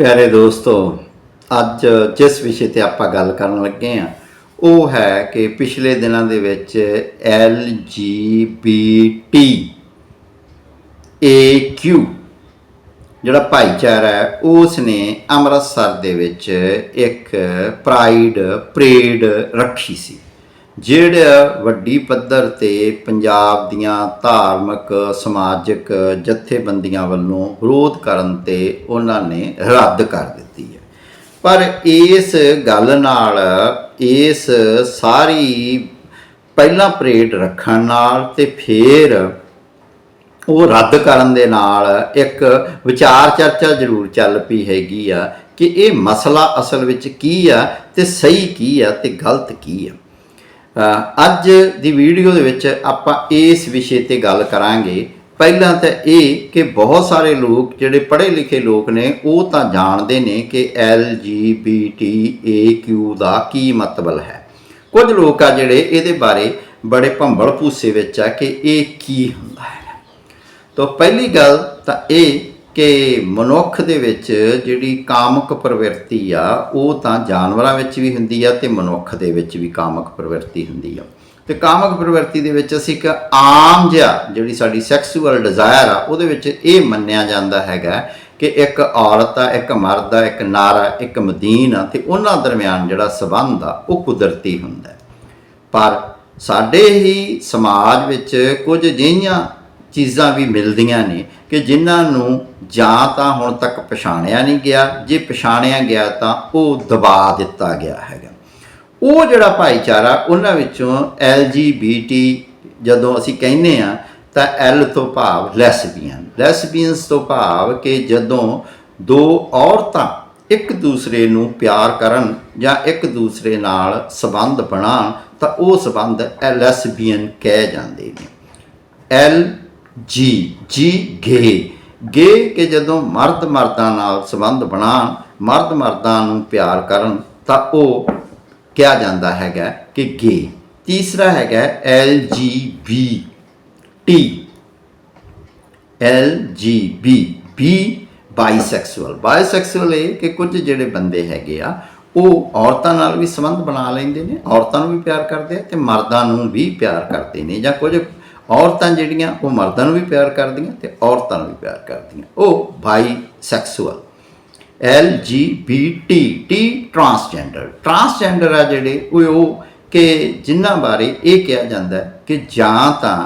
ਪਿਆਰੇ ਦੋਸਤੋ, ਅੱਜ ਜਿਸ ਵਿਸ਼ੇ ਤੇ ਆਪਾਂ ਗੱਲ ਕਰਨ ਲੱਗੇ ਆ ਉਹ ਹੈ ਕਿ ਪਿਛਲੇ ਦਿਨਾਂ ਦੇ ਵਿੱਚ LGBT AQ ਜਿਹੜਾ ਭਾਈਚਾਰਾ ਹੈ, ਉਸ ਨੇ ਅੰਮ੍ਰਿਤਸਰ ਦੇ ਵਿੱਚ ਇੱਕ ਪ੍ਰਾਈਡ, ਪਰੇਡ ਰੱਖੀ ਸੀ। ਜਿਹੜਾ ਵੱਡੀ ਪੱਧਰ ਤੇ ਪੰਜਾਬ ਦੀਆਂ ਧਾਰਮਿਕ, ਸਮਾਜਿਕ ਜਥੇਬੰਦੀਆਂ ਵੱਲੋਂ ਵਿਰੋਧ ਕਰਨ ਤੇ ਉਹਨਾਂ ਨੇ ਰੱਦ ਕਰ ਦਿੱਤੀ ਹੈ। ਪਰ ਇਸ ਗੱਲ ਨਾਲ, ਇਸ ਸਾਰੀ ਪਹਿਲਾਂ ਪਰੇਡ ਰੱਖਣ ਨਾਲ ਤੇ ਫੇਰ ਉਹ ਰੱਦ ਕਰਨ ਦੇ ਨਾਲ ਇੱਕ ਵਿਚਾਰ ਚਰਚਾ ਜ਼ਰੂਰ ਚੱਲ ਪਈ ਹੈਗੀ ਆ ਕਿ ਇਹ ਮਸਲਾ ਅਸਲ ਵਿੱਚ ਕੀ ਆ ਤੇ ਸਹੀ ਕੀ ਆ ਤੇ ਗਲਤ ਕੀ ਆ। ਅੱਜ ਦੀ ਵੀਡੀਓ ਦੇ ਵਿੱਚ ਆਪਾਂ ਇਸ ਵਿਸ਼ੇ ਤੇ ਗੱਲ ਕਰਾਂਗੇ। ਪਹਿਲਾਂ ਤਾਂ ਇਹ ਕਿ ਬਹੁਤ ਸਾਰੇ ਲੋਕ, ਜਿਹੜੇ ਪੜ੍ਹੇ ਲਿਖੇ ਲੋਕ ਨੇ, ਉਹ ਤਾਂ ਜਾਣਦੇ ਨੇ ਕਿ LGBTAQ ਦਾ ਕੀ ਮਤਲਬ ਹੈ। ਕੁਝ ਲੋਕ ਆ ਜਿਹੜੇ ਇਹਦੇ ਬਾਰੇ ਬੜੇ ਭੰਬਲ ਭੂਸੇ ਵਿੱਚ ਆ ਕਿ ਇਹ ਕੀ ਹੁੰਦਾ ਹੈ। ਤਾਂ ਪਹਿਲੀ ਗੱਲ ਤਾਂ ਇਹ ਕਿ ਮਨੁੱਖ ਦੇ ਵਿੱਚ ਜਿਹੜੀ ਕਾਮਕ ਪ੍ਰਵਿਰਤੀ ਆ, ਉਹ ਤਾਂ ਜਾਨਵਰਾਂ ਵਿੱਚ ਵੀ ਹੁੰਦੀ ਆ ਤੇ ਮਨੁੱਖ ਦੇ ਵਿੱਚ ਵੀ ਕਾਮਕ ਪ੍ਰਵਿਰਤੀ ਹੁੰਦੀ ਆ। ਤੇ ਕਾਮਕ ਪ੍ਰਵਿਰਤੀ ਦੇ ਵਿੱਚ ਅਸੀਂ ਇੱਕ ਆਮ ਜਿਹਾ ਜਿਹੜੀ ਸਾਡੀ ਸੈਕਸੂਅਲ ਡਿਜ਼ਾਇਰ ਆ, ਉਹਦੇ ਵਿੱਚ ਇਹ ਮੰਨਿਆ ਜਾਂਦਾ ਹੈਗਾ ਕਿ ਇੱਕ ਔਰਤ ਆ, ਇੱਕ ਮਰਦ ਆ, ਇੱਕ ਨਰ ਆ ਇੱਕ ਮਦੀਨ ਆ ਤੇ ਉਹਨਾਂ ਦਰਮਿਆਨ ਜਿਹੜਾ ਸਬੰਧ ਆ, ਉਹ ਕੁਦਰਤੀ ਹੁੰਦਾ ਪਰ ਸਾਡੇ ਹੀ ਸਮਾਜ ਵਿੱਚ ਕੁਝ ਅਜਿਹੀਆਂ ਚੀਜ਼ਾਂ ਵੀ ਮਿਲਦੀਆਂ ਨੇ ਕਿ ਜਿਨ੍ਹਾਂ ਨੂੰ ਜਾਂ ਤਾਂ ਹੁਣ ਤੱਕ ਪਛਾਣਿਆ ਨਹੀਂ ਗਿਆ, ਜੇ ਪਛਾਣਿਆ ਗਿਆ ਤਾਂ ਉਹ ਦਬਾ ਦਿੱਤਾ ਗਿਆ ਹੈਗਾ। ਉਹ ਜਿਹੜਾ ਭਾਈਚਾਰਾ ਉਹਨਾਂ ਵਿੱਚੋਂ LGBT ਜਦੋਂ ਅਸੀਂ ਕਹਿੰਦੇ ਆ ਤਾਂ L ਤੋਂ ਭਾਵ ਲੈਸਬੀਅਨ। ਲੈਸਬੀਅਨਸ ਤੋਂ ਭਾਵ ਕਿ ਜਦੋਂ ਦੋ ਔਰਤਾਂ ਇੱਕ ਦੂਸਰੇ ਨੂੰ ਪਿਆਰ ਕਰਨ ਜਾਂ ਇੱਕ ਦੂਸਰੇ ਨਾਲ ਸੰਬੰਧ ਬਣਾਉਣ, ਤਾਂ ਉਹ ਸੰਬੰਧ ਲੈਸਬੀਅਨ ਕਹਿ ਜਾਂਦੇ ਨੇ। ਐਲ ਜੀ ਜੀ, ਗੇ। ਗੇ ਕਿ ਜਦੋਂ ਮਰਦ ਮਰਦਾਂ ਨਾਲ ਸੰਬੰਧ ਬਣਾਉਣ ਮਰਦ ਮਰਦਾਂ ਨੂੰ ਪਿਆਰ ਕਰਨ, ਤਾਂ ਉਹ ਕਿਹਾ ਜਾਂਦਾ ਹੈਗਾ ਕਿ ਗੇ। ਤੀਸਰਾ ਹੈਗਾ L G B T. L G B B bisexual. Bisexual ਇਹ ਕਿ ਕੁਝ ਜਿਹੜੇ ਬੰਦੇ ਹੈਗੇ ਆ, ਉਹ ਔਰਤਾਂ ਨਾਲ ਵੀ ਸੰਬੰਧ ਬਣਾ ਲੈਂਦੇ ਨੇ, ਔਰਤਾਂ ਨੂੰ ਵੀ ਪਿਆਰ ਕਰਦੇ ਆ ਤੇ ਮਰਦਾਂ ਨੂੰ ਵੀ ਪਿਆਰ ਕਰਦੇ ਨੇ ਜਾਂ ਕੁਝ ਔਰਤਾਂ ਜਿਹੜੀਆਂ, ਉਹ ਮਰਦਾਂ ਨੂੰ ਵੀ ਪਿਆਰ ਕਰਦੀਆਂ ਤੇ ਔਰਤਾਂ ਨੂੰ ਵੀ ਪਿਆਰ ਕਰਦੀਆਂ। ਉਹ bisexual L G B T T transgender transgender ਆ ਜਿਹੜੇ, ਉਹ ਕਿ ਜਿਨ੍ਹਾਂ ਬਾਰੇ ਇਹ ਕਿਹਾ ਜਾਂਦਾ ਕਿ ਜਾਂ ਤਾਂ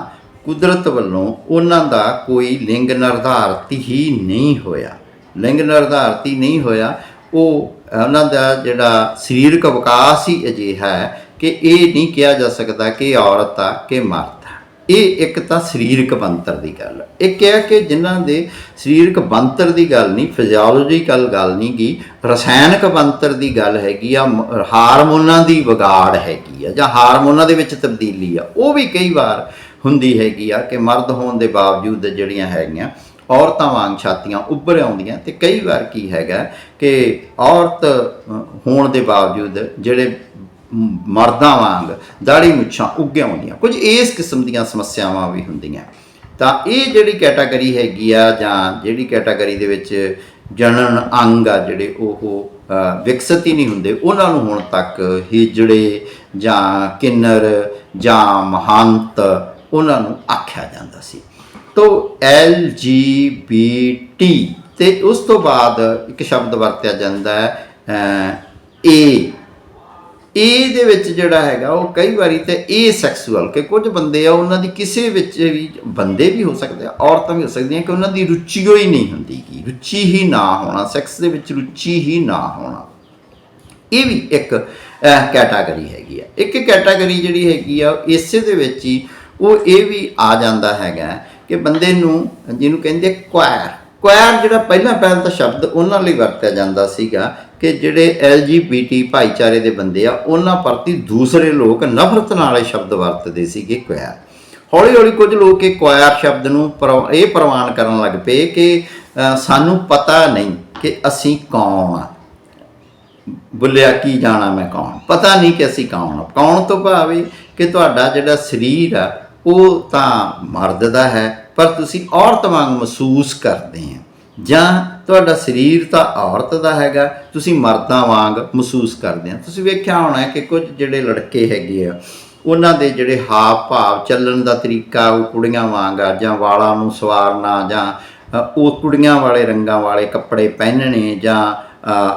ਕੁਦਰਤ ਵੱਲੋਂ ਉਹਨਾਂ ਦਾ ਕੋਈ ਲਿੰਗ ਨਿਰਧਾਰਤ ਹੀ ਨਹੀਂ ਹੋਇਆ। ਲਿੰਗ ਨਿਰਧਾਰਤ ਹੀ ਨਹੀਂ ਹੋਇਆ, ਉਹ ਉਹਨਾਂ ਦਾ ਜਿਹੜਾ ਸਰੀਰਕ ਵਿਕਾਸ ਹੀ ਅਜਿਹਾ ਹੈ ਕਿ ਇਹ ਨਹੀਂ ਕਿਹਾ ਜਾ ਸਕਦਾ ਕਿ ਔਰਤ ਆ, ਕਿ ਮਰਦ ਇਹ ਇੱਕ ਤਾਂ ਸਰੀਰਕ ਬੰਤਰ ਦੀ ਗੱਲ ਇਹ ਕਿਹਾ ਕਿ ਜਿਨ੍ਹਾਂ ਦੇ ਸਰੀਰਕ ਬੰਤਰ ਦੀ ਗੱਲ ਨਹੀਂ ਫਿਜ਼ੀਓਲੋਜੀਕਲ ਗੱਲ ਨਹੀਂ ਗੀ, ਰਸਾਇਣਕ ਬੰਤਰ ਦੀ ਗੱਲ ਹੈਗੀ ਆ, ਮ- ਹਾਰਮੋਨਾਂ ਦੀ ਵਿਗਾੜ ਹੈਗੀ ਆ, ਜਾਂ ਹਾਰਮੋਨਾਂ ਦੇ ਵਿੱਚ ਤਬਦੀਲੀ ਆ, ਉਹ ਵੀ ਕਈ ਵਾਰ ਹੁੰਦੀ ਹੈਗੀ ਆ ਕਿ ਮਰਦ ਹੋਣ ਦੇ ਬਾਵਜੂਦ ਜਿਹੜੀਆਂ ਹੈਗੀਆਂ, ਔਰਤਾਂ ਵਾਂਗ ਛਾਤੀਆਂ ਉੱਭਰ ਆਉਂਦੀਆਂ, ਤੇ ਕਈ ਵਾਰ ਕੀ ਹੈਗਾ ਕਿ ਔਰਤ ਹੋਣ ਦੇ ਬਾਵਜੂਦ ਜਿਹੜੇ ਮਰਦਾਂ ਵਾਂਗ ਦਾੜੀ ਮੁੱਛਾਂ ਉੱਗ ਆਉਂਦੀਆਂ। ਕੁਝ ਇਸ ਕਿਸਮ ਦੀਆਂ ਸਮੱਸਿਆਵਾਂ ਵੀ ਹੁੰਦੀਆਂ। ਤਾਂ ਇਹ ਜਿਹੜੀ ਕੈਟਾਗਰੀ ਹੈਗੀ ਆ ਜਾਂ ਜਿਹੜੀ ਕੈਟਾਗਰੀ ਦੇ ਵਿੱਚ ਜਣਨ ਅੰਗ ਆ ਜਿਹੜੇ ਉਹ ਅ, ਵਿਕਸਿਤ ਹੀ ਨਹੀਂ ਹੁੰਦੇ ਉਹਨਾਂ ਨੂੰ ਹੁਣ ਤੱਕ ਹਿਜੜੇ ਜਾਂ ਕਿੰਨਰ ਜਾਂ ਮਹੰਤ ਉਹਨਾਂ ਨੂੰ ਆਖਿਆ ਜਾਂਦਾ ਸੀ। ਤੋ ਐਲ ਜੀ ਬੀ ਟੀ ਤੇ ਉਸ ਤੋਂ ਬਾਅਦ ਇੱਕ ਸ਼ਬਦ ਵਰਤਿਆ ਜਾਂਦਾ ਹੈ ਏ। ਇਹ ਦੇ ਵਿੱਚ ਜਿਹੜਾ ਹੈਗਾ, ਉਹ ਕਈ ਵਾਰੀ ਤੇ ਏ ਸੈਕਸੂਅਲ ਕਿ ਕੁਝ ਬੰਦੇ ਆ, ਉਹਨਾਂ ਦੀ ਕਿਸੇ ਵਿੱਚ ਵੀ ਬੰਦੇ ਵੀ ਹੋ ਸਕਦੇ ਆ, ਔਰਤਾਂ ਵੀ ਹੋ ਸਕਦੀਆਂ, ਕਿ ਉਹਨਾਂ ਦੀ ਰੁਚੀ ਹੋਈ ਨਹੀਂ ਹੁੰਦੀ ਕੀ ਰੁਚੀ ਹੀ ਨਾ ਹੋਣਾ ਸੈਕਸ ਦੇ ਵਿੱਚ ਰੁਚੀ ਹੀ ਨਾ ਹੋਣਾ। ਇਹ ਵੀ ਇੱਕ ਕੈਟਾਗਰੀ ਹੈਗੀ ਆ। ਇੱਕ ਕੈਟਾਗਰੀ ਜਿਹੜੀ ਹੈਗੀ ਆ ਇਸੇ ਦੇ ਵਿੱਚ ਹੀ ਉਹ ਇਹ ਵੀ ਆ ਜਾਂਦਾ ਹੈਗਾ, ਕਿ ਬੰਦੇ ਨੂੰ, ਜਿਹਨੂੰ ਕਹਿੰਦੇ ਕੁਆਇਰ ਕੁਆਇਰ ਜਿਹੜਾ ਪਹਿਲਾਂ ਪਹਿਲ ਤਾਂ ਸ਼ਬਦ ਉਹਨਾਂ ਲਈ ਵਰਤਿਆ ਜਾਂਦਾ ਸੀਗਾ ਕਿ ਜਿਹੜੇ LGBT ਭਾਈਚਾਰੇ ਦੇ ਬੰਦੇ ਆ, ਉਹਨਾਂ ਪ੍ਰਤੀ ਦੂਸਰੇ ਲੋਕ ਨਫ਼ਰਤ ਨਾਲ ਇਹ ਸ਼ਬਦ ਵਰਤਦੇ ਸੀਗੇ ਕੁਆਇਰ ਹੌਲੀ ਹੌਲੀ ਕੁਝ ਲੋਕ ਇਹ ਕੁਆਇਰ ਸ਼ਬਦ ਨੂੰ ਪਰ- ਇਹ ਪ੍ਰਵਾਨ ਕਰਨ ਲੱਗ ਪਏ ਕਿ ਸਾਨੂੰ ਪਤਾ ਨਹੀਂ ਕਿ ਅਸੀਂ ਕੌਣ ਆ। ਬੁੱਲਿਆ, ਕੀ ਜਾਣਾ ਮੈਂ ਕੌਣ? ਪਤਾ ਨਹੀਂ ਕਿ ਅਸੀਂ ਕੌਣ ਆ। ਕੌਣ ਤੋਂ ਭਾਵੇਂ ਕਿ ਤੁਹਾਡਾ ਜਿਹੜਾ ਸਰੀਰ ਆ, ਉਹ ਤਾਂ ਮਰਦ ਦਾ ਹੈ ਪਰ ਤੁਸੀਂ ਔਰਤ ਵਾਂਗ ਮਹਿਸੂਸ ਕਰਦੇ ਆ। ਜਾਂ ਤੁਹਾਡਾ ਸਰੀਰ ਤਾਂ ਔਰਤ ਦਾ ਹੈਗਾ, ਤੁਸੀਂ ਮਰਦਾਂ ਵਾਂਗ ਮਹਿਸੂਸ ਕਰਦੇ ਆ। ਤੁਸੀਂ ਵੇਖਿਆ ਹੋਣਾ ਕਿ ਕੁਝ ਜਿਹੜੇ ਲੜਕੇ ਹੈਗੇ ਆ, ਉਹਨਾਂ ਦੇ ਜਿਹੜੇ ਹਾਵ ਭਾਵ ਚੱਲਣ ਦਾ ਤਰੀਕਾ, ਉਹ ਕੁੜੀਆਂ ਵਾਂਗ ਆ, ਜਾਂ ਵਾਲਾਂ ਨੂੰ ਸਵਾਰਨਾ, ਜਾਂ ਉਹ ਕੁੜੀਆਂ ਵਾਲੇ ਰੰਗਾਂ ਵਾਲੇ ਕੱਪੜੇ ਪਹਿਨਣੇ, ਜਾਂ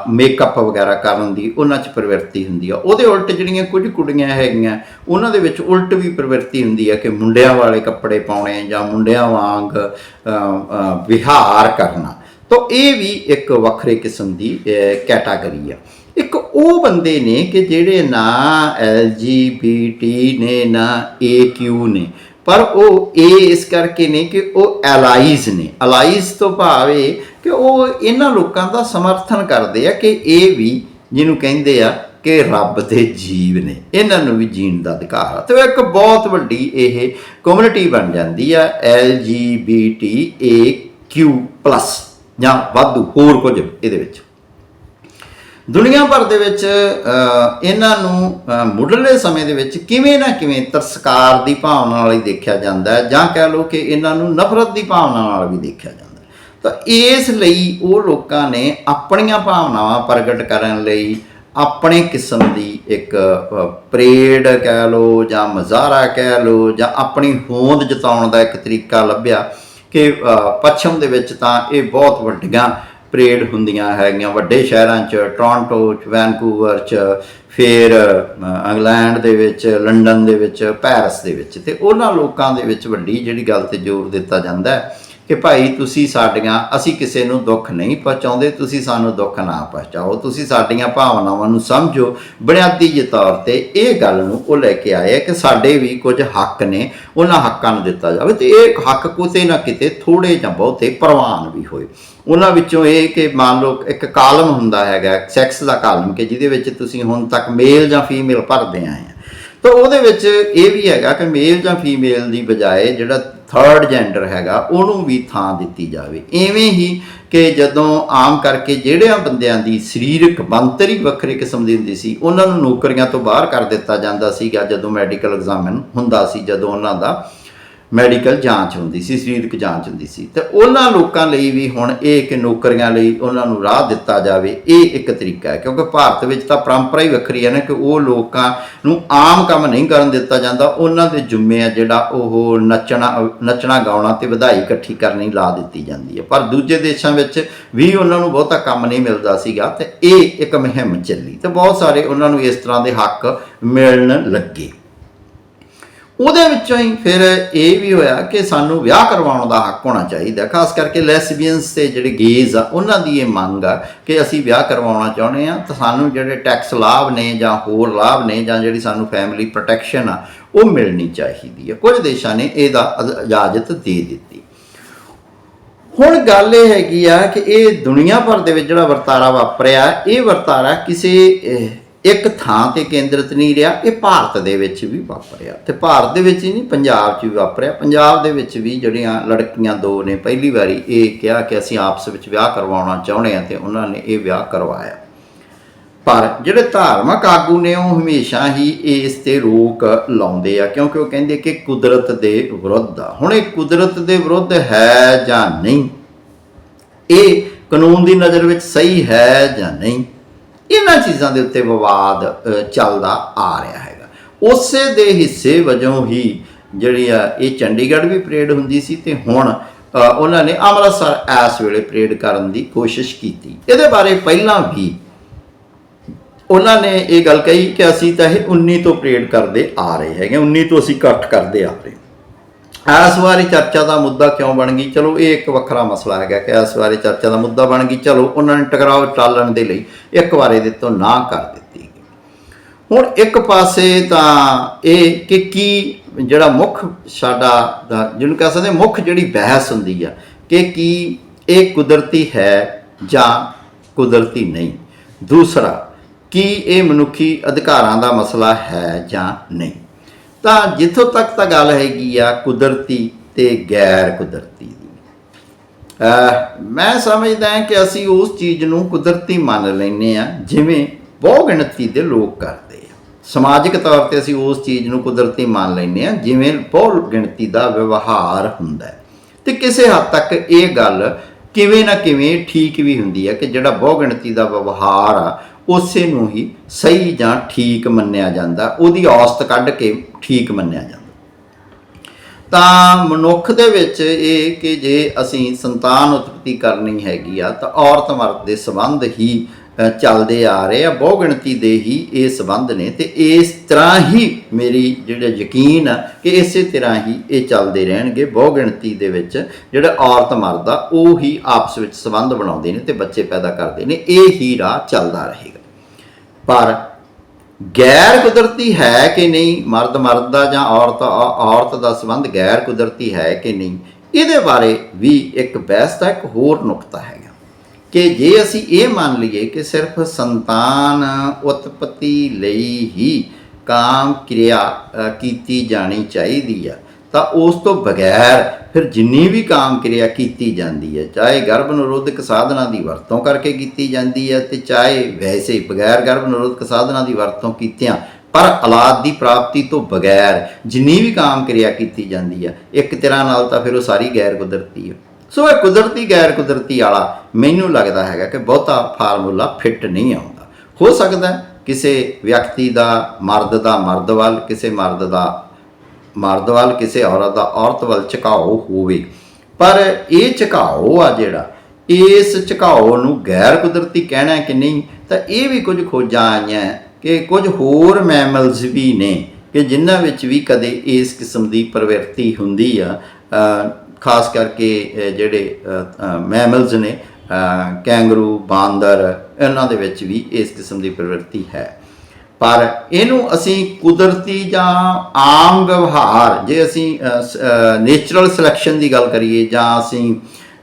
ਮੇਕਅਪ ਵਗੈਰਾ ਕਰਨ ਦੀ, ਉਹਨਾਂ 'ਚ ਪ੍ਰਵਿਰਤੀ ਹੁੰਦੀ ਆ। ਉਹਦੇ ਉਲਟ ਜਿਹੜੀਆਂ ਕੁਝ ਕੁੜੀਆਂ ਹੈਗੀਆਂ, ਉਹਨਾਂ ਦੇ ਵਿੱਚ ਉਲਟ ਵੀ ਪ੍ਰਵਿਰਤੀ ਹੁੰਦੀ ਆ ਕਿ ਮੁੰਡਿਆਂ ਵਾਲੇ ਕੱਪੜੇ ਪਾਉਣੇ ਜਾਂ ਮੁੰਡਿਆਂ ਵਾਂਗ ਵਿਹਾਰ ਕਰਨਾ। ਤਾਂ ਇਹ ਵੀ ਇੱਕ ਵੱਖਰੇ ਕਿਸਮ ਦੀ ਕੈਟਾਗਰੀ ਆ। ਇੱਕ ਉਹ ਬੰਦੇ ਨੇ ਕਿ ਜਿਹੜੇ ਨਾ LGBT ਨੇ, ਨਾ AQ ਨੇ ਪਰ ਉਹ ਇਹ ਇਸ ਕਰਕੇ ਨੇ ਕਿ ਉਹ ਐਲਾਈਜ਼ ਨੇ। ਐਲਾਈਜ਼ ਤੋਂ ਭਾਵ ਇਹ ਕਿ ਉਹ ਇਹਨਾਂ ਲੋਕਾਂ ਦਾ ਸਮਰਥਨ ਕਰਦੇ ਆ ਕਿ ਇਹ ਵੀ ਜਿਹਨੂੰ ਕਹਿੰਦੇ ਆ ਕਿ ਰੱਬ ਦੇ ਜੀਵ ਨੇ, ਇਹਨਾਂ ਨੂੰ ਵੀ ਜੀਣ ਦਾ ਅਧਿਕਾਰ ਆ। ਤੇ ਉਹ ਇੱਕ ਬਹੁਤ ਵੱਡੀ ਇਹ ਕਮਿਊਨਿਟੀ ਬਣ ਜਾਂਦੀ ਆ LGBTAQ+ ਜਾਂ ਵਾਧੂ ਹੋਰ ਕੁਝ ਇਹਦੇ ਵਿੱਚ। ਦੁਨੀਆ ਭਰ ਦੇ ਵਿੱਚ ਇਹਨਾਂ ਨੂੰ ਮੁੱਢਲੇ ਸਮੇਂ ਦੇ ਵਿੱਚ ਕਿਵੇਂ ਨਾ ਕਿਵੇਂ ਤਰਸਕਾਰ ਦੀ ਭਾਵਨਾ ਨਾਲ ਹੀ ਦੇਖਿਆ ਜਾਂਦਾ ਹੈ ਜਾਂ ਕਹਿ ਲਓ ਕਿ ਇਹਨਾਂ ਨੂੰ ਨਫ਼ਰਤ ਦੀ ਭਾਵਨਾ ਨਾਲ ਵੀ ਦੇਖਿਆ ਜਾਂਦਾ ਤਾਂ ਇਸ ਲਈ ਉਹ ਲੋਕਾਂ ਨੇ ਆਪਣੀਆਂ ਭਾਵਨਾਵਾਂ ਪ੍ਰਗਟ ਕਰਨ ਲਈ ਆਪਣੇ ਕਿਸਮ ਦੀ ਇੱਕ ਅ, ਪਰੇਡ ਕਹਿ ਲਓ ਜਾਂ ਮਜ਼ਾਰਾ ਕਹਿ ਲਓ ਜਾਂ ਆਪਣੀ ਹੋਂਦ ਜਤਾਉਣ ਦਾ ਇੱਕ ਤਰੀਕਾ ਲੱਭਿਆ ਕਿ ਪੱਛਮ ਦੇ ਵਿੱਚ ਤਾਂ ਇਹ ਬਹੁਤ ਵੱਡੀਆਂ ਪਰੇਡ ਹੁੰਦੀਆਂ ਹੈਗੀਆਂ, ਵੱਡੇ ਸ਼ਹਿਰਾਂ 'ਚ ਟੋਰਾਂਟੋ 'ਚ ਵੈਨਕੂਵਰ 'ਚ, ਫਿਰ ਇੰਗਲੈਂਡ ਦੇ ਵਿੱਚ ਲੰਡਨ ਦੇ ਵਿੱਚ ਪੈਰਿਸ ਦੇ ਵਿੱਚ ਤੇ ਉਹਨਾਂ ਲੋਕਾਂ ਦੇ ਵਿੱਚ ਵੱਡੀ ਜਿਹੜੀ ਗੱਲ ਤੇ ਜ਼ੋਰ ਦਿੱਤਾ ਜਾਂਦਾ ਹੈ ਕਿ ਭਾਈ ਤੁਸੀਂ ਸਾਡੀਆਂ, ਅਸੀਂ ਕਿਸੇ ਨੂੰ ਦੁੱਖ ਨਹੀਂ ਪਹੁੰਚਾਉਂਦੇ, ਤੁਸੀਂ ਸਾਨੂੰ ਦੁੱਖ ਨਾ ਪਹੁੰਚਾਓ, ਤੁਸੀਂ ਸਾਡੀਆਂ ਭਾਵਨਾਵਾਂ ਨੂੰ ਸਮਝੋ। ਬੁਨਿਆਦੀ ਜਿਹੇ ਤੌਰ ਤੇ ਇਹ ਗੱਲ ਨੂੰ ਉਹ ਲੈ ਕੇ ਆਏ ਕਿ ਸਾਡੇ ਵੀ ਕੁਝ ਹੱਕ ਨੇ, ਉਹਨਾਂ ਹੱਕਾਂ ਨੂੰ ਦਿੱਤਾ ਜਾਵੇ ਤੇ ਇਹ ਹੱਕ ਕਿਤੇ ਨਾ ਕਿਤੇ ਥੋੜੇ ਜਾਂ ਬਹੁਤੇ ਪ੍ਰਵਾਨ ਵੀ ਹੋਏ। ਉਹਨਾਂ ਵਿੱਚੋਂ ਇਹ ਕਿ ਮੰਨ ਲਓ ਇੱਕ ਕਾਲਮ ਹੁੰਦਾ ਹੈਗਾ, ਸੈਕਸ ਦਾ ਕਾਲਮ ਕਿ ਜਿਹਦੇ ਵਿੱਚ ਤੁਸੀਂ ਹੁਣ ਤੱਕ ਮੇਲ ਜਾਂ ਫੀਮੇਲ ਭਰਦੇ ਆਏ ਆ। ਤਾਂ ਉਹਦੇ ਵਿੱਚ ਇਹ ਵੀ ਹੈਗਾ ਕਿ ਮੇਲ ਜਾਂ ਫੀਮੇਲ ਦੀ ਬਜਾਏ ਜਿਹੜਾ ਥਰਡ ਜੈਂਡਰ ਹੈਗਾ, ਉਹਨੂੰ ਵੀ ਥਾਂ ਦਿੱਤੀ ਜਾਵੇ। ਐਵੇਂ ਹੀ ਕਿ ਜਦੋਂ ਆਮ ਕਰਕੇ ਜਿਹੜਿਆਂ ਬੰਦਿਆਂ ਦੀ ਸਰੀਰਕ ਬਣਤਰ ਵੱਖਰੇ ਕਿਸਮ ਦੀ ਹੁੰਦੀ ਸੀ, ਉਹਨਾਂ ਨੂੰ ਨੌਕਰੀਆਂ ਤੋਂ ਬਾਹਰ ਕਰ ਦਿੱਤਾ ਜਾਂਦਾ ਸੀਗਾ ਜਦੋਂ ਮੈਡੀਕਲ ਐਗਜ਼ਾਮਨ ਹੁੰਦਾ ਸੀ, ਜਦੋਂ ਉਹਨਾਂ ਦਾ ਮੈਡੀਕਲ ਜਾਂਚ ਹੁੰਦੀ ਸੀ, ਸਰੀਰਕ ਜਾਂਚ ਹੁੰਦੀ ਸੀ। ਤੇ ਉਹਨਾਂ ਲੋਕਾਂ ਲਈ ਵੀ ਹੁਣ ਇਹ ਕਿ ਨੌਕਰੀਆਂ ਲਈ ਉਹਨਾਂ ਨੂੰ ਰਾਹ ਦਿੱਤਾ ਜਾਵੇ, ਇਹ ਇੱਕ ਤਰੀਕਾ ਹੈ। ਕਿਉਂਕਿ ਭਾਰਤ ਵਿੱਚ ਤਾਂ ਪਰੰਪਰਾ ਹੀ ਵੱਖਰੀ ਹੈ ਨਾ ਕਿ ਉਹ ਲੋਕਾਂ ਨੂੰ ਆਮ ਕੰਮ ਨਹੀਂ ਕਰਨ ਦਿੱਤਾ ਜਾਂਦਾ, ਉਹਨਾਂ ਦੇ ਜੁੰਮੇ ਆ ਜਿਹੜਾ ਉਹ ਨੱਚਣਾ ਨੱਚਣਾ, ਗਾਉਣਾ ਤੇ ਵਧਾਈ ਇਕੱਠੀ ਕਰਨੀ ਲਾ ਦਿੱਤੀ ਜਾਂਦੀ ਹੈ। ਪਰ ਦੂਜੇ ਦੇਸ਼ਾਂ ਵਿੱਚ ਵੀ ਉਹਨਾਂ ਨੂੰ ਬਹੁਤਾ ਕੰਮ ਨਹੀਂ ਮਿਲਦਾ ਸੀਗਾ ਤੇ ਇਹ ਇੱਕ ਮੁਹਿੰਮ ਚੱਲੀ। ਤੇ ਬਹੁਤ ਸਾਰੇ ਉਹਨਾਂ ਨੂੰ ਇਸ ਤਰ੍ਹਾਂ ਦੇ ਹੱਕ ਮਿਲਣ ਲੱਗੇ। ਉਹਦੇ ਵਿੱਚੋਂ ਹੀ ਫਿਰ ਇਹ ਵੀ ਹੋਇਆ ਕਿ ਸਾਨੂੰ ਵਿਆਹ ਕਰਵਾਉਣ ਦਾ ਹੱਕ ਹੋਣਾ ਚਾਹੀਦਾ, ਖਾਸ ਕਰਕੇ ਲੈਸਬੀਅਨਸ ਤੇ ਜਿਹੜੇ ਗੇਜ਼ ਆ, ਉਹਨਾਂ ਦੀ ਇਹ ਮੰਗ ਆ ਕਿ ਅਸੀਂ ਵਿਆਹ ਕਰਵਾਉਣਾ ਚਾਹੁੰਦੇ ਆ ਤਾਂ ਸਾਨੂੰ ਜਿਹੜੇ ਟੈਕਸ ਲਾਭ ਨੇ ਜਾਂ ਹੋਰ ਲਾਭ ਨੇ ਜਾਂ ਜਿਹੜੀ ਸਾਨੂੰ ਫੈਮਿਲੀ ਪ੍ਰੋਟੈਕਸ਼ਨ ਆ, ਉਹ ਮਿਲਣੀ ਚਾਹੀਦੀ ਹੈ ਕੁਝ ਦੇਸ਼ਾਂ ਨੇ ਇਹਦਾ ਇਜਾਜ਼ਤ ਦੇ ਦਿੱਤੀ। ਹੁਣ ਗੱਲ ਇਹ ਹੈਗੀ ਆ ਕਿ ਇਹ ਦੁਨੀਆ ਭਰ ਦੇ ਵਿੱਚ ਜਿਹੜਾ ਵਰਤਾਰਾ ਵਾਪਰਿਆ, ਇਹ ਵਰਤਾਰਾ ਕਿਸੇ ਇੱਕ ਥਾਂ ਤੇ ਕੇਂਦਰਿਤ ਨਹੀਂ ਰਿਹਾ, ਇਹ ਭਾਰਤ ਦੇ ਵਿੱਚ ਵੀ ਵਾਪਰਿਆ। ਤੇ ਭਾਰਤ ਦੇ ਵਿੱਚ ਹੀ ਨਹੀਂ, ਪੰਜਾਬ 'ਚ ਵੀ ਵਾਪਰਿਆ। ਪੰਜਾਬ ਦੇ ਵਿੱਚ ਵੀ ਜਿਹੜੀਆਂ ਲੜਕੀਆਂ ਦੋ ਨੇ, ਪਹਿਲੀ ਵਾਰੀ ਇਹ ਕਿਹਾ ਕਿ ਅਸੀਂ ਆਪਸ ਵਿੱਚ ਵਿਆਹ ਕਰਵਾਉਣਾ ਚਾਹੁੰਦੇ ਆ ਤੇ ਉਹਨਾਂ ਨੇ ਇਹ ਵਿਆਹ ਕਰਵਾਇਆ। ਪਰ ਜਿਹੜੇ ਧਾਰਮਿਕ ਆਗੂ ਨੇ, ਉਹ ਹਮੇਸ਼ਾ ਹੀ ਇਸ ਤੇ ਰੋਕ ਲਾਉਂਦੇ ਆ, ਕਿਉਂਕਿ ਉਹ ਕਹਿੰਦੇ ਕਿ ਕੁਦਰਤ ਦੇ ਵਿਰੁੱਧ ਆ। ਹੁਣ ਇਹ ਕੁਦਰਤ ਦੇ ਵਿਰੁੱਧ ਹੈ ਜਾਂ ਨਹੀਂ? ਇਹ ਕਾਨੂੰਨ ਦੀ ਨਜ਼ਰ ਵਿੱਚ ਸਹੀ ਹੈ ਜਾਂ ਨਹੀਂ? ਇਹਨਾਂ ਚੀਜ਼ਾਂ ਦੇ ਉੱਤੇ ਵਿਵਾਦ ਚੱਲਦਾ ਆ ਰਿਹਾ ਹੈਗਾ। ਉਸੇ ਦੇ ਹਿੱਸੇ ਵਜੋਂ ਹੀ ਜਿਹੜੀ ਆ, ਇਹ ਚੰਡੀਗੜ੍ਹ ਵੀ ਪਰੇਡ ਹੁੰਦੀ ਸੀ ਤੇ ਹੁਣ ਉਹਨਾਂ ਨੇ ਅੰਮ੍ਰਿਤਸਰ ਇਸ ਵੇਲੇ ਪਰੇਡ ਕਰਨ ਦੀ ਕੋਸ਼ਿਸ਼ ਕੀਤੀ। ਇਹਦੇ ਬਾਰੇ ਪਹਿਲਾਂ ਵੀ ਉਹਨਾਂ ਨੇ ਇਹ ਗੱਲ ਕਹੀ ਕਿ ਅਸੀਂ ਤਾਂ ਇਹ 19 ਤੋਂ ਪਰੇਡ ਕਰਦੇ ਆ ਰਹੇ ਹੈਗੇ 19 ਤੋਂ ਅਸੀਂ ਇਕੱਠ ਕਰਦੇ ਆ ਰਹੇ। ਇਸ ਵਾਰੀ ਚਰਚਾ ਦਾ ਮੁੱਦਾ ਕਿਉਂ ਬਣ ਗਈ? ਚਲੋ, ਇਹ ਇੱਕ ਵੱਖਰਾ ਮਸਲਾ ਹੈਗਾ ਕਿ ਇਸ ਵਾਰੀ ਚਰਚਾ ਦਾ ਮੁੱਦਾ ਬਣ ਗਈ। ਚਲੋ, ਉਹਨਾਂ ਨੇ ਟਕਰਾਓ ਟਾਲਣ ਦੇ ਲਈ ਇੱਕ ਵਾਰ ਇਹਦੇ ਤੋਂ ਨਾ ਕਰ ਦਿੱਤੀ ਹੁਣ ਇੱਕ ਪਾਸੇ ਤਾਂ ਇਹ ਕਿ ਕੀ ਜਿਹੜਾ ਮੁੱਖ ਸਾਡਾ ਦਾ- ਜਿਹਨੂੰ ਕਹਿ ਸਕਦੇ ਮੁੱਖ ਜਿਹੜੀ ਬਹਿਸ ਹੁੰਦੀ ਆ, ਕਿ ਕੀ ਇਹ ਕੁਦਰਤੀ ਹੈ ਜਾਂ ਕੁਦਰਤੀ ਨਹੀਂ? ਦੂਸਰਾ, ਕੀ ਇਹ ਮਨੁੱਖੀ ਅਧਿਕਾਰਾਂ ਦਾ ਮਸਲਾ ਹੈ ਜਾਂ ਨਹੀਂ? ਤਾਂ ਜਿੱਥੋਂ ਤੱਕ ਤਾਂ ਗੱਲ ਹੈਗੀ ਆ ਕੁਦਰਤੀ ਤੇ ਗੈਰ ਕੁਦਰਤੀ ਦੀ। ਮੈਂ ਸਮਝਦਾ ਹਾਂ ਕਿ ਅਸੀਂ ਉਸ ਚੀਜ਼ ਨੂੰ ਕੁਦਰਤੀ ਮੰਨ ਲੈਨੇ ਆ ਜਿਵੇਂ ਬਹੁ ਗਿਣਤੀ ਦੇ ਲੋਕ ਕਰਦੇ ਆ। ਸਮਾਜਿਕ ਤੌਰ ਤੇ ਅਸੀਂ ਉਸ ਚੀਜ਼ ਨੂੰ ਕੁਦਰਤੀ ਮੰਨ ਲੈਨੇ ਆ ਜਿਵੇਂ ਬਹੁ ਗਿਣਤੀ ਦਾ ਵਿਵਹਾਰ ਹੁੰਦਾ ਹੈ। ਤੇ ਕਿਸੇ ਹੱਦ ਤੱਕ ਇਹ ਗੱਲ ਕਿਵੇਂ ਨਾ ਕਿਵੇਂ ਠੀਕ ਵੀ ਹੁੰਦੀ ਹੈ ਕਿ ਜਿਹੜਾ ਬਹੁਗਿਣਤੀ ਦਾ ਵਿਵਹਾਰ ਆ ਉਸੇ ਨੂੰ ਹੀ ਸਹੀ ਜਾਂ ਠੀਕ ਮੰਨਿਆ ਜਾਂਦਾ, ਉਹਦੀ ਔਸਤ ਕੱਢ ਕੇ ਠੀਕ ਮੰਨਿਆ ਜਾਂਦਾ। ਤਾਂ ਮਨੁੱਖ ਦੇ ਵਿੱਚ ਇਹ ਕਿ ਜੇ ਅਸੀਂ ਸੰਤਾਨ ਉਤਪਤੀ ਕਰਨੀ ਹੈਗੀ ਆ, ਤਾਂ ਔਰਤ ਮਰਦ ਦੇ ਸੰਬੰਧ ਹੀ ਚੱਲਦੇ ਆ ਰਹੇ ਆ, ਬਹੁ ਗਿਣਤੀ ਦੇ ਹੀ ਇਹ ਸੰਬੰਧ ਨੇ ਤੇ ਇਸ ਤਰ੍ਹਾਂ ਹੀ ਮੇਰੀ ਜਿਹੜਾ ਯਕੀਨ ਆ ਕਿ ਇਸੇ ਤਰ੍ਹਾਂ ਹੀ ਇਹ ਚੱਲਦੇ ਰਹਿਣਗੇ, ਬਹੁ ਗਿਣਤੀ ਦੇ ਵਿੱਚ ਜਿਹੜਾ ਔਰਤ ਮਰਦ ਆ, ਉਹ ਹੀ ਆਪਸ ਵਿੱਚ ਸੰਬੰਧ ਬਣਾਉਂਦੇ ਨੇ ਤੇ ਬੱਚੇ ਪੈਦਾ ਕਰਦੇ ਨੇ, ਇਹ ਹੀ ਰਾਹ ਚੱਲਦਾ ਰਹੇਗਾ। ਪਰ ਗੈਰ ਕੁਦਰਤੀ ਹੈ ਕਿ ਨਹੀਂ, ਮਰਦ ਮਰਦ ਦਾ ਜਾਂ ਔਰਤ ਔ- ਔਰਤ ਦਾ ਸੰਬੰਧ ਗੈਰ ਕੁਦਰਤੀ ਹੈ ਕਿ ਨਹੀਂ, ਇਹਦੇ ਬਾਰੇ ਵੀ ਇੱਕ ਬਹਿਸ ਦਾ ਇੱਕ ਹੋਰ ਨੁਕਤਾ ਹੈਗਾ। ਕਿ ਜੇ ਅਸੀਂ ਇਹ ਮੰਨ ਲਈਏ ਕਿ ਸਿਰਫ ਸੰਤਾਨ ਉਤਪਤੀ ਲਈ ਹੀ ਕਾਮ ਕਿਰਿਆ ਕੀਤੀ ਜਾਣੀ ਚਾਹੀਦੀ ਆ, ਤਾਂ ਉਸ ਤੋਂ ਬਗੈਰ ਫਿਰ ਜਿੰਨੀ ਵੀ ਕਾਮ ਕਿਰਿਆ ਕੀਤੀ ਜਾਂਦੀ ਹੈ ਚਾਹੇ ਗਰਭ ਨਿਰੋਧਕ ਸਾਧਨਾ ਦੀ ਵਰਤੋਂ ਕਰਕੇ ਕੀਤੀ ਜਾਂਦੀ ਹੈ ਤੇ ਚਾਹੇ ਵੈਸੇ ਬਗੈਰ ਗਰਭ ਨਿਰੋਧਕ ਸਾਧਨਾ ਦੀ ਵਰਤੋਂ ਕੀਤਿਆਂ, ਪਰ ਔਲਾਦ ਦੀ ਪ੍ਰਾਪਤੀ ਤੋਂ ਬਗੈਰ ਜਿੰਨੀ ਵੀ ਕਾਮ ਕਿਰਿਆ ਕੀਤੀ ਜਾਂਦੀ ਹੈ ਇੱਕ ਤਰ੍ਹਾਂ ਨਾਲ ਤਾਂ ਫਿਰ ਉਹ ਸਾਰੀ ਗੈਰ ਕੁਦਰਤੀ ਹੈ ਸੋ ਇਹ ਕੁਦਰਤੀ ਗੈਰ ਕੁਦਰਤੀ ਵਾਲਾ ਮੈਨੂੰ ਲੱਗਦਾ ਹੈਗਾ ਕਿ ਬਹੁਤਾ ਫਾਰਮੂਲਾ ਫਿੱਟ ਨਹੀਂ ਆਉਂਦਾ। ਹੋ ਸਕਦਾ ਕਿਸੇ ਵਿਅਕਤੀ ਦਾ ਮਰਦ ਦਾ ਮਰਦ ਵੱਲ, ਕਿਸੇ ਮਰਦ ਦਾ ਮਰਦ ਵੱਲ, ਕਿਸੇ ਔਰਤ ਦਾ ਔਰਤ ਵੱਲ ਝੁਕਾਓ ਹੋਵੇ। ਪਰ ਇਹ ਝੁਕਾਓ ਆ ਜਿਹੜਾ, ਇਸ ਝੁਕਾਓ ਨੂੰ ਗੈਰ ਕੁਦਰਤੀ ਕਹਿਣਾ ਕਿ ਨਹੀਂ, ਤਾਂ ਇਹ ਵੀ ਕੁਝ ਖੋਜਾਂ ਆਈਆਂ ਕਿ ਕੁਝ ਹੋਰ ਮੈਮਲਸ ਵੀ ਨੇ ਕਿ ਜਿਨ੍ਹਾਂ ਵਿੱਚ ਵੀ ਕਦੇ ਇਸ ਕਿਸਮ ਦੀ ਪ੍ਰਵਿਰਤੀ ਹੁੰਦੀ ਆ। ਖਾਸ ਕਰਕੇ ਜਿਹੜੇ ਮੈਮਲਸ ਨੇ ਕੈਂਗਰੂ, ਬਾਂਦਰ, ਇਹਨਾਂ ਦੇ ਵਿੱਚ ਵੀ ਇਸ ਕਿਸਮ ਦੀ ਪ੍ਰਵਿਰਤੀ ਹੈ। ਪਰ ਇਹਨੂੰ ਅਸੀਂ ਕੁਦਰਤੀ ਜਾਂ ਆਮ ਵਿਵਹਾਰ, ਜੇ ਅਸੀਂ ਨੇਚਰਲ ਸਿਲੈਕਸ਼ਨ ਦੀ ਗੱਲ ਕਰੀਏ ਜਾਂ ਅਸੀਂ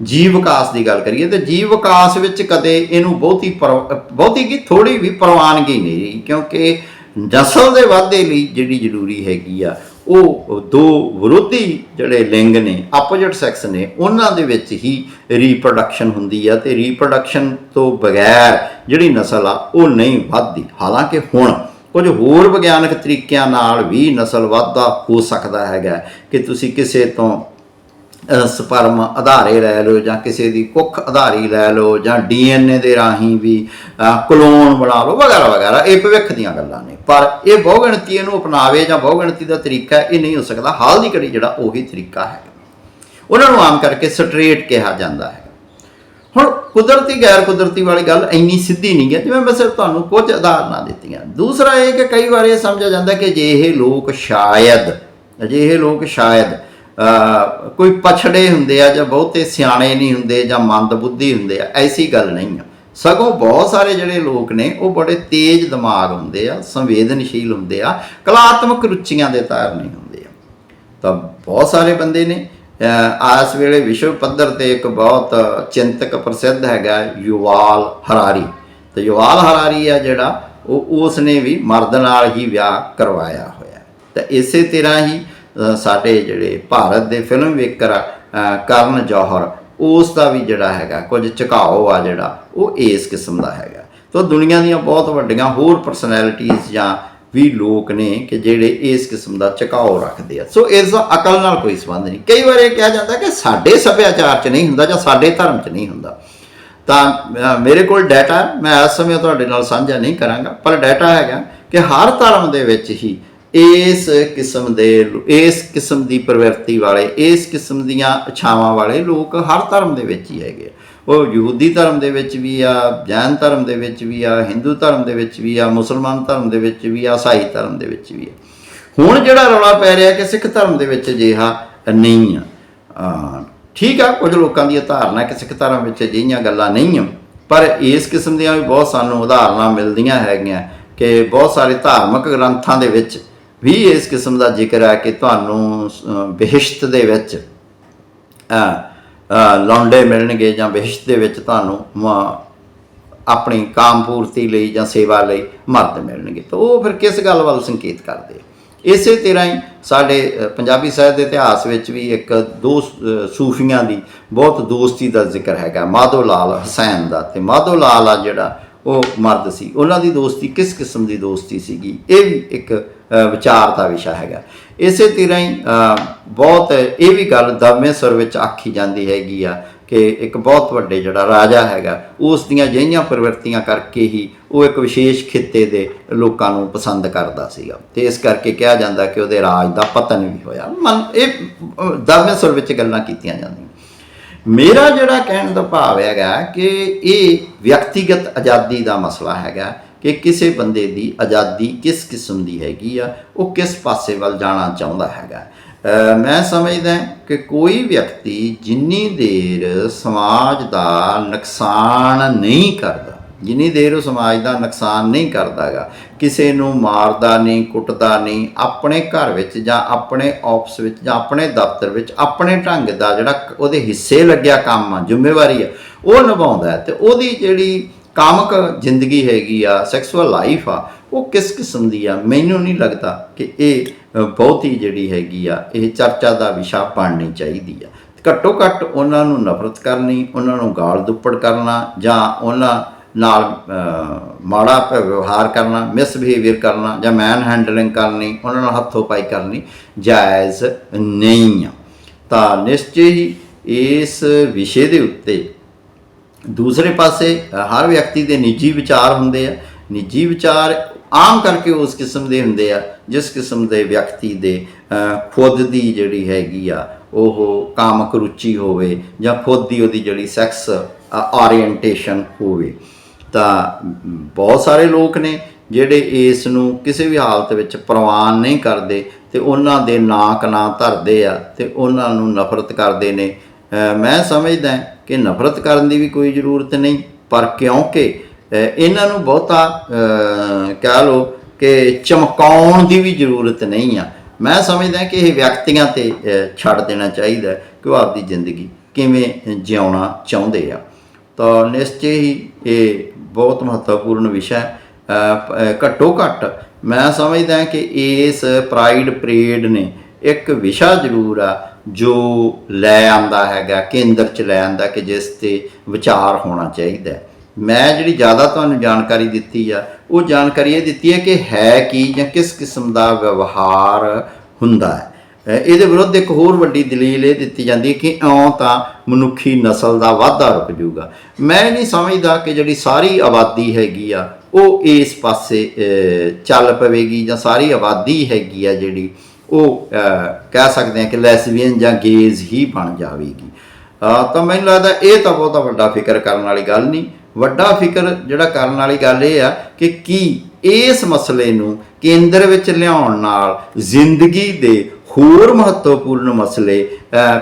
ਜੀਵ ਵਿਕਾਸ ਦੀ ਗੱਲ ਕਰੀਏ, ਤੇ ਜੀਵ ਵਿਕਾਸ ਵਿੱਚ ਕਦੇ ਇਹਨੂੰ ਬਹੁਤੀ ਪਰ- ਬਹੁਤੀ ਕੀ ਥੋੜੀ ਵੀ ਪ੍ਰਵਾਨਗੀ ਨਹੀਂ ਰਹੀ, ਕਿਉਂਕਿ ਨਸਲ ਦੇ ਵਾਧੇ ਲਈ ਜਿਹੜੀ ਜ਼ਰੂਰੀ ਹੈਗੀ ਆ ਉਹ ਦੋ ਵਿਰੋਧੀ ਜਿਹੜੇ ਲਿੰਗ ਨੇ, ਆਪੋਜੀਟ ਸੈਕਸ ਨੇ, ਉਹਨਾਂ ਦੇ ਵਿੱਚ ਹੀ ਰੀਪਰੋਡਕਸ਼ਨ ਹੁੰਦੀ ਆ ਤੇ ਰੀਪਰੋਡਕਸ਼ਨ ਤੋਂ ਬਗੈਰ ਜਿਹੜੀ ਨਸਲ ਆ, ਉਹ ਨਹੀਂ ਵੱਧਦੀ। ਹਾਲਾਂਕਿ ਹੁਣ ਕੁਝ ਹੋਰ ਵਿਗਿਆਨਕ ਤਰੀਕਿਆਂ ਨਾਲ ਵੀ ਨਸਲ ਵਾਧਾ ਹੋ ਸਕਦਾ ਹੈਗਾ ਕਿ ਤੁਸੀਂ ਕਿਸੇ ਤੋਂ ਸਪਰਮ ਆਧਾਰੇ ਲੈ ਲਓ ਜਾਂ ਕਿਸੇ ਦੀ ਕੁੱਖ ਆਧਾਰੀ ਲੈ ਲਓ ਜਾਂ ਡੀਐਨਏ ਦੇ ਰਾਹੀਂ ਵੀ ਕਲੋਨ ਬਣਾ ਲਓ, ਵਗੈਰਾ ਵਗੈਰਾ, ਇਹ ਭਵਿੱਖ ਦੀਆਂ ਗੱਲਾਂ ਨੇ। ਪਰ ਇਹ ਬਹੁਗਿਣਤੀ ਇਹਨੂੰ ਅਪਣਾਵੇ ਜਾਂ ਬਹੁਗਿਣਤੀ ਦਾ ਤਰੀਕਾ ਇਹ ਨਹੀਂ ਹੋ ਸਕਦਾ। ਹਾਲ ਦੀ ਘੜੀ ਜਿਹੜਾ ਉਹੀ ਤਰੀਕਾ ਹੈ। ਉਹਨਾਂ ਨੂੰ ਆਮ ਕਰਕੇ ਸਟ੍ਰੇਟ ਕਿਹਾ ਜਾਂਦਾ ਹੈ। ਹੁਣ ਕੁਦਰਤੀ ਗੈਰ ਕੁਦਰਤੀ ਵਾਲੀ ਗੱਲ ਇੰਨੀ ਸਿੱਧੀ ਨਹੀਂ ਹੈ, ਜਿਵੇਂ ਮੈਂ ਸਿਰਫ ਤੁਹਾਨੂੰ ਕੁਝ ਉਦਾਹਰਨਾਂ ਦਿੱਤੀਆਂ। ਦੂਸਰਾ ਇਹ ਕਿ ਕਈ ਵਾਰ ਇਹ ਸਮਝਿਆ ਜਾਂਦਾ ਕਿ ਜੇ ਇਹ ਲੋਕ ਸ਼ਾਇਦ, ਅਜਿਹੇ ਲੋਕ ਸ਼ਾਇਦ ਕੋਈ ਪਛੜੇ ਹੁੰਦੇ ਆ ਜਾਂ ਬਹੁਤੇ ਸਿਆਣੇ ਨਹੀਂ ਹੁੰਦੇ ਜਾਂ ਮੰਦ ਬੁੱਧੀ ਹੁੰਦੇ ਆ, ਐਸੀ ਗੱਲ ਨਹੀਂ ਆ। ਸਗੋਂ ਬਹੁਤ ਸਾਰੇ ਜਿਹੜੇ ਲੋਕ ਨੇ, ਉਹ ਬੜੇ ਤੇਜ਼ ਦਿਮਾਗ ਹੁੰਦੇ ਆ, ਸੰਵੇਦਨਸ਼ੀਲ ਹੁੰਦੇ ਆ, ਕਲਾਤਮਕ ਰੁਚੀਆਂ ਦੇ ਧਾਰਨੀ ਹੁੰਦੇ ਆ। ਤਾਂ ਬਹੁਤ ਸਾਰੇ ਬੰਦੇ ਨੇ, ਅਹ ਇਸ ਵੇਲੇ ਵਿਸ਼ਵ ਪੱਧਰ ਤੇ ਇੱਕ ਬਹੁਤ ਚਿੰਤਕ ਪ੍ਰਸਿੱਧ ਹੈਗਾ ਯੁਵਾਲ ਹਰਾਰੀ। ਤੇ ਯੁਵਾਲ ਹਰਾਰੀ ਆ ਜਿਹੜਾ, ਉਹ ਉਸ ਨੇ ਵੀ ਮਰਦ ਨਾਲ ਹੀ ਵਿਆਹ ਕਰਵਾਇਆ ਹੋਇਆ। ਤਾਂ ਇਸੇ ਤਰ੍ਹਾਂ ਹੀ ਸਾਡੇ ਜਿਹੜੇ ਭਾਰਤ ਦੇ ਫਿਲਮ ਮੇਕਰ ਆ ਕਰਨ ਜੌਹਰ, ਉਸ ਦਾ ਵੀ ਜਿਹੜਾ ਹੈਗਾ, ਕੁਝ ਝੁਕਾਓ ਆ ਜਿਹੜਾ, ਉਹ ਇਸ ਕਿਸਮ ਦਾ ਹੈਗਾ। ਤਾਂ ਦੁਨੀਆ ਦੀਆਂ ਬਹੁਤ ਵੱਡੀਆਂ ਹੋਰ ਪਰਸਨੈਲਿਟੀਆਂ ਜਾਂ ਵੀ ਲੋਕ ਨੇ ਕਿ ਜਿਹੜੇ ਇਸ ਕਿਸਮ ਦਾ ਝੁਕਾਓ ਰੱਖਦੇ ਆ। ਸੋ ਇਸ ਦਾ ਅਕਲ ਨਾਲ ਕੋਈ ਸੰਬੰਧ ਨਹੀਂ। ਕਈ ਵਾਰ ਇਹ ਕਿਹਾ ਜਾਂਦਾ ਕਿ ਸਾਡੇ ਸੱਭਿਆਚਾਰ 'ਚ ਨਹੀਂ ਹੁੰਦਾ ਜਾਂ ਸਾਡੇ ਧਰਮ 'ਚ ਨਹੀਂ ਹੁੰਦਾ। ਤਾਂ ਮੇਰੇ ਕੋਲ ਡਾਟਾ ਮੈਂ ਇਸ ਸਮੇਂ ਤੁਹਾਡੇ ਨਾਲ ਸਾਂਝਾ ਨਹੀਂ ਕਰਾਂਗਾ, ਪਰ ਡਾਟਾ ਹੈਗਾ ਕਿ ਹਰ ਧਰਮ ਦੇ ਵਿੱਚ ਹੀ ਇਸ ਕਿਸਮ ਦੇ ਇਸ ਕਿਸਮ ਦੀ ਪ੍ਰਵਿਰਤੀ ਵਾਲੇ, ਇਸ ਕਿਸਮ ਦੀਆਂ ਇਛਾਵਾਂ ਵਾਲੇ ਲੋਕ ਹਰ ਧਰਮ ਦੇ ਵਿੱਚ ਹੀ ਹੈਗੇ ਆ। ਉਹ ਯਹੂਦੀ ਧਰਮ ਦੇ ਵਿੱਚ ਵੀ ਆ, ਜੈਨ ਧਰਮ ਦੇ ਵਿੱਚ ਵੀ ਆ, ਹਿੰਦੂ ਧਰਮ ਦੇ ਵਿੱਚ ਵੀ ਆ, ਮੁਸਲਮਾਨ ਧਰਮ ਦੇ ਵਿੱਚ ਵੀ ਆ ਸਾਈ ਧਰਮ ਦੇ ਵਿੱਚ ਵੀ ਆ। ਹੁਣ ਜਿਹੜਾ ਰੌਲਾ ਪੈ ਰਿਹਾ ਕਿ ਸਿੱਖ ਧਰਮ ਦੇ ਵਿੱਚ ਅਜਿਹਾ ਨਹੀਂ ਆ। ਠੀਕ ਆ, ਕੁਝ ਲੋਕਾਂ ਦੀ ਧਾਰਨਾ ਕਿ ਸਿੱਖ ਧਰਮ ਵਿੱਚ ਅਜਿਹੀਆਂ ਗੱਲਾਂ ਨਹੀਂ ਆ। ਪਰ ਇਸ ਕਿਸਮ ਦੀਆਂ ਵੀ ਬਹੁਤ ਸਾਨੂੰ ਉਦਾਹਰਨਾਂ ਮਿਲਦੀਆਂ ਹੈਗੀਆਂ ਕਿ ਬਹੁਤ ਸਾਰੇ ਧਾਰਮਿਕ ਗ੍ਰੰਥਾਂ ਦੇ ਵਿੱਚ ਵੀ ਇਸ ਕਿਸਮ ਦਾ ਜ਼ਿਕਰ ਹੈ ਕਿ ਤੁਹਾਨੂੰ ਅਹ, ਦੇ ਵਿੱਚ ਅਹ, ਲੌਂਡੇ ਮਿਲਣਗੇ ਜਾਂ ਬਿਹਿਸ਼ਤ ਦੇ ਵਿੱਚ ਤੁਹਾਨੂੰ ਆਪਣੀ ਕਾਮ ਪੂਰਤੀ ਲਈ ਜਾਂ ਸੇਵਾ ਲਈ ਮਰਦ ਮਿਲਣਗੇ। ਤਾਂ ਉਹ ਫਿਰ ਕਿਸ ਗੱਲ ਵੱਲ ਸੰਕੇਤ ਕਰਦੇ? ਇਸੇ ਤਰ੍ਹਾਂ ਹੀ ਸਾਡੇ ਪੰਜਾਬੀ ਸਾਹਿਤ ਦੇ ਇਤਿਹਾਸ ਵਿੱਚ ਵੀ ਇੱਕ ਦੋ ਸੂਫੀਆਂ ਦੀ ਬਹੁਤ ਦੋਸਤੀ ਦਾ ਜ਼ਿਕਰ ਹੈਗਾ ਮਾਧੋ ਲਾਲ ਹਸੈਨ ਦਾ। ਤੇ ਮਾਧੋ ਲਾਲ ਆ ਜਿਹੜਾ ਉਹ ਮਰਦ ਸੀ। ਉਹਨਾਂ ਦੀ ਦੋਸਤੀ ਕਿਸ ਕਿਸਮ ਦੀ ਦੋਸਤੀ ਸੀਗੀ? ਇਹ ਵੀ ਇੱਕ ਵਿਚਾਰ ਦਾ ਵਿਸ਼ਾ ਹੈਗਾ। ਇਸੇ ਤਰ੍ਹਾਂ ਹੀ ਬਹੁਤ ਇਹ ਵੀ ਗੱਲ ਦਮੇ ਸੁਰ ਵਿੱਚ ਆਖੀ ਜਾਂਦੀ ਹੈਗੀ ਆ ਕਿ ਇੱਕ ਬਹੁਤ ਵੱਡੇ ਜਿਹੜਾ ਰਾਜਾ ਹੈਗਾ ਉਸ ਦੀਆਂ ਜਿਹੀਆਂ ਪ੍ਰਵਿਰਤੀਆਂ ਕਰਕੇ ਹੀ ਉਹ ਇੱਕ ਵਿਸ਼ੇਸ਼ ਖਿੱਤੇ ਦੇ ਲੋਕਾਂ ਨੂੰ ਪਸੰਦ ਕਰਦਾ ਸੀਗਾ। ਤੇ ਇਸ ਕਰਕੇ ਕਿਹਾ ਜਾਂਦਾ ਕਿ ਉਹਦੇ ਰਾਜ ਦਾ ਪਤਨ ਵੀ ਹੋਇਆ। ਮਨ ਇਹ ਅਹ, ਸੁਰ ਵਿੱਚ ਗੱਲਾਂ ਕੀਤੀਆਂ ਜਾਂਦੀਆਂ। ਮੇਰਾ ਜਿਹੜਾ ਕਹਿਣ ਦਾ ਭਾਵ ਹੈਗਾ ਕਿ ਇਹ ਵਿਅਕਤੀਗਤ ਆਜ਼ਾਦੀ ਦਾ ਮਸਲਾ ਹੈਗਾ। ਕਿ ਕਿਸੇ ਬੰਦੇ ਦੀ ਆਜ਼ਾਦੀ ਕਿਸ ਕਿਸਮ ਦੀ ਹੈਗੀ ਆ, ਉਹ ਕਿਸ ਪਾਸੇ ਵੱਲ ਜਾਣਾ ਚਾਹੁੰਦਾ ਹੈਗਾ। ਮੈਂ ਸਮਝਦਾ ਕਿ ਕੋਈ ਵਿਅਕਤੀ ਜਿੰਨੀ ਦੇਰ ਸਮਾਜ ਦਾ ਨੁਕਸਾਨ ਨਹੀਂ ਕਰਦਾ, ਜਿੰਨੀ ਦੇਰ ਉਹ ਸਮਾਜ ਦਾ ਨੁਕਸਾਨ ਨਹੀਂ ਕਰਦਾਗਾ, ਕਿਸੇ ਨੂੰ ਮਾਰਦਾ ਨਹੀਂ, ਕੁੱਟਦਾ ਨਹੀਂ, ਆਪਣੇ ਘਰ ਵਿੱਚ ਜਾਂ ਆਪਣੇ ਆਫਿਸ ਵਿੱਚ ਜਾਂ ਆਪਣੇ ਦਫ਼ਤਰ ਵਿੱਚ ਆਪਣੇ ਢੰਗ ਦਾ ਜਿਹੜਾ ਉਹਦੇ ਹਿੱਸੇ ਲੱਗਿਆ ਕੰਮ ਆ, ਜ਼ਿੰਮੇਵਾਰੀ ਆ, ਉਹ ਨਿਭਾਉਂਦਾ ਹੈ ਤੇ ਉਹਦੀ ਜਿਹੜੀ ਕਾਮਕ ਜ਼ਿੰਦਗੀ ਹੈਗੀ ਆ ਸੈਕਸੁਅਲ ਲਾਈਫ ਆ, ਉਹ ਕਿਸ ਕਿਸਮ ਦੀ ਆ? ਮੈਨੂੰ ਨਹੀਂ ਲੱਗਦਾ ਕਿ ਇਹ ਬਹੁਤ ਹੀ ਜਿਹੜੀ ਹੈਗੀ ਆ, ਇਹ ਚਰਚਾ ਦਾ ਵਿਸ਼ਾ ਬਣਨੀ ਚਾਹੀਦੀ ਆ। ਘੱਟੋ ਘੱਟ ਉਹਨਾਂ ਨੂੰ ਨਫ਼ਰਤ ਕਰਨੀ, ਉਹਨਾਂ ਨੂੰ ਗਾਲ ਦੁੱਪੜ ਕਰਨਾ, ਜਾਂ ਉਹਨਾਂ ਨਾਲ ਮਾੜਾ ਵਿਵਹਾਰ ਕਰਨਾ ਮਿਸਬਿਹੇਵੀਅਰ ਕਰਨਾ, ਜਾਂ ਮੈਨ ਹੈਂਡਲਿੰਗ ਕਰਨੀ, ਉਹਨਾਂ ਨਾਲ ਹੱਥੋਂ ਪਾਈ ਕਰਨੀ ਜਾਇਜ਼ ਨਹੀਂ ਆ। ਤਾਂ ਨਿਸ਼ਚੈ ਹੀ ਇਸ ਵਿਸ਼ੇ ਦੇ ਉੱਤੇ ਦੂਸਰੇ ਪਾਸੇ ਹਰ ਵਿਅਕਤੀ ਦੇ ਨਿੱਜੀ ਵਿਚਾਰ ਹੁੰਦੇ ਆ। ਨਿੱਜੀ ਵਿਚਾਰ ਆਮ ਕਰਕੇ ਉਸ ਕਿਸਮ ਦੇ ਹੁੰਦੇ ਆ, ਜਿਸ ਕਿਸਮ ਦੇ ਵਿਅਕਤੀ ਦੇ ਖੁਦ ਦੀ ਜਿਹੜੀ ਹੈਗੀ ਆ, ਉਹ ਕਾਮਕ ਰੁਚੀ ਹੋਵੇ ਜਾਂ ਖੁਦ ਦੀ ਉਹਦੀ ਜਿਹੜੀ ਸੈਕਸ ਓਰੀਐਂਟੇਸ਼ਨ ਹੋਵੇ। ਤਾਂ ਬਹੁਤ ਸਾਰੇ ਲੋਕ ਨੇ ਜਿਹੜੇ ਇਸ ਨੂੰ ਕਿਸੇ ਵੀ ਹਾਲਤ ਵਿੱਚ ਪ੍ਰਵਾਨ ਨਹੀਂ ਕਰਦੇ ਤੇ ਉਹਨਾਂ ਦੇ ਨਾਕ ਨਾ ਧਰਦੇ ਆ ਤੇ ਉਹਨਾਂ ਨੂੰ ਨਫ਼ਰਤ ਕਰਦੇ ਨੇ ਮੈਂ ਸਮਝਦਾ ਕਿ ਨਫ਼ਰਤ ਕਰਨ ਦੀ ਵੀ ਕੋਈ ਜ਼ਰੂਰਤ ਨਹੀਂ, ਪਰ ਕਿਉਂਕਿ ਇਹਨਾਂ ਨੂੰ ਬਹੁਤਾ ਕਹਿ ਲੋ ਕਿ ਚਮਕਾਉਣ ਦੀ ਵੀ ਜ਼ਰੂਰਤ ਨਹੀਂ ਆ। ਮੈਂ ਸਮਝਦਾ ਕਿ ਇਹ ਵਿਅਕਤੀਆਂ ਤੇ ਛੱਡ ਦੇਣਾ ਚਾਹੀਦਾ ਕਿ ਉਹ ਆਪਦੀ ਜ਼ਿੰਦਗੀ ਕਿਵੇਂ ਜਿਉਣਾ ਚਾਹੁੰਦੇ ਆ। ਤਾਂ ਨਿਸ਼ਚੈ ਹੀ ਇਹ ਬਹੁਤ ਮਹੱਤਵਪੂਰਨ ਵਿਸ਼ਾ ਹੈ। ਘੱਟੋ ਘੱਟ ਮੈਂ ਸਮਝਦਾ ਕਿ ਇਸ ਪ੍ਰਾਈਡ ਪਰੇਡ ਨੇ ਇੱਕ ਵਿਸ਼ਾ ਜ਼ਰੂਰ ਆ ਜੋ ਲੈ ਆਂਦਾ ਹੈਗਾ, ਕੇਂਦਰ ਚ ਲੈ ਆਂਦਾ ਕਿ ਜਿਸ ਤੇ ਵਿਚਾਰ ਹੋਣਾ ਚਾਹੀਦਾ ਮੈਂ ਜਿਹੜੀ ਜ਼ਿਆਦਾ ਤੁਹਾਨੂੰ ਜਾਣਕਾਰੀ ਦਿੱਤੀ ਆ, ਉਹ ਜਾਣਕਾਰੀ ਇਹ ਦਿੱਤੀ ਹੈ ਕਿ ਹੈ ਕੀ ਜਾਂ ਕਿਸ ਕਿਸਮ ਦਾ ਵਿਵਹਾਰ ਹੁੰਦਾ ਹੈ। ਇਹਦੇ ਵਿਰੁੱਧ ਇੱਕ ਹੋਰ ਵੱਡੀ ਦਲੀਲ ਇਹ ਦਿੱਤੀ ਜਾਂਦੀ ਹੈ ਕਿ ਇਉਂ ਤਾਂ ਮਨੁੱਖੀ ਨਸਲ ਦਾ ਵਾਧਾ ਰੁਕ ਜਾਊਗਾ। ਮੈਂ ਨਹੀਂ ਸਮਝਦਾ ਕਿ ਜਿਹੜੀ ਸਾਰੀ ਆਬਾਦੀ ਹੈਗੀ ਆ, ਉਹ ਇਸ ਪਾਸੇ ਚੱਲ ਪਵੇਗੀ ਜਾਂ ਸਾਰੀ ਆਬਾਦੀ ਹੈਗੀ ਆ ਜਿਹੜੀ ਉਹ ਕਹਿ ਸਕਦੇ ਹਾਂ ਕਿ ਲੈਸਬੀਅਨ ਜਾਂ ਗੇਜ਼ ਹੀ ਬਣ ਜਾਵੇਗੀ। ਤਾਂ ਮੈਨੂੰ ਲੱਗਦਾ ਇਹ ਤਾਂ ਬਹੁਤਾ ਵੱਡਾ ਫਿਕਰ ਕਰਨ ਵਾਲੀ ਗੱਲ ਨਹੀਂ। ਵੱਡਾ ਫਿਕਰ ਜਿਹੜਾ ਕਰਨ ਵਾਲੀ ਗੱਲ ਇਹ ਆ ਕਿ ਕੀ ਇਸ ਮਸਲੇ ਨੂੰ ਕੇਂਦਰ ਵਿੱਚ ਲਿਆਉਣ ਨਾਲ ਜ਼ਿੰਦਗੀ ਦੇ ਹੋਰ ਮਹੱਤਵਪੂਰਨ ਮਸਲੇ